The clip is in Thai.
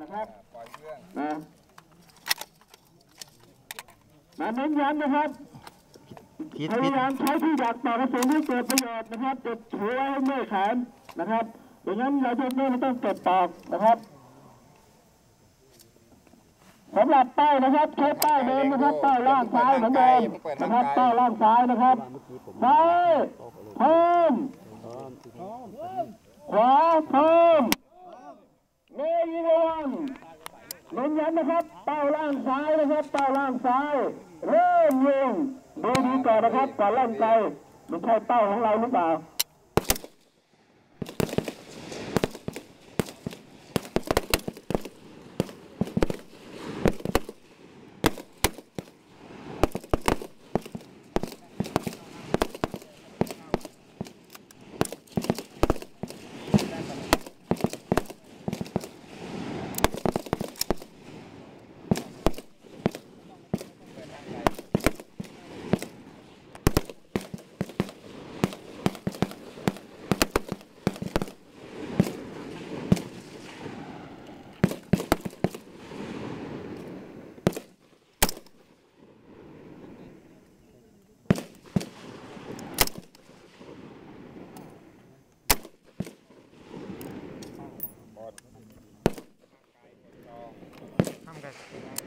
นะครับปล่อยเครื่องนะนะเน้นย้ำนะครับผิดพผิดยายามใช้ที่ดักต่อกระสุนให้เกิดประโยชน์นะครับจะถือไว้ให้เมื่อยแขนนะครับอย่างนั้นเราจะไม่ต้องเก็บตอกนะครับสำหรับเป้านะครับใช้เป้าเดิมนะครับเป้าล่างซ้ายเหมือนเดิมนะครับเป้าล่างซ้ายนะครับซ้ายเพิ่มขวาเพิ่มเมยิงระวัง เน้นย้ำนะครับเป้าล่างซ้ายนะครับเป้าล่างซ้ายเริ่มยิงดูดีก่อนนะครับก่อนเริ่มไกลมันใช่เป้าของเราหรือเปล่า Thank you.